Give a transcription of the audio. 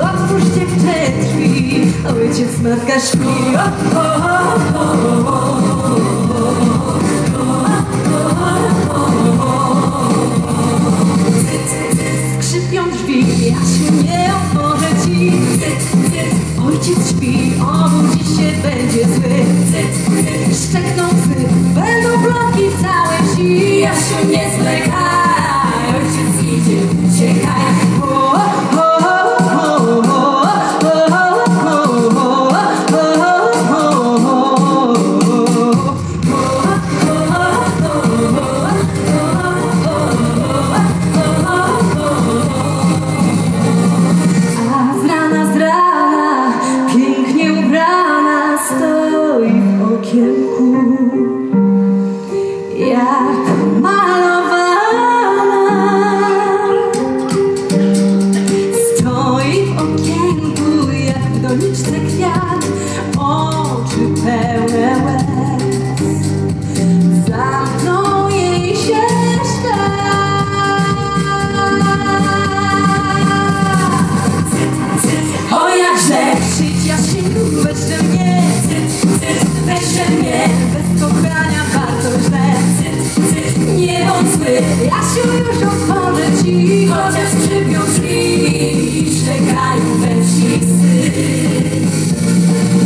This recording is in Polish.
otwórzcie te drzwi Ojciec, matka śpi. Skrzypią drzwi, Jasiu nie otworzę ci Ojciec śpi, obudzi się, będzie zły Szczekną psy, będą bloki całe wsi Jasiu nie zwlekaj, okienku. Jak malowana Stoi w okienku jak w kwiat Oczy pełne łez Ja się już otworzy ci oczy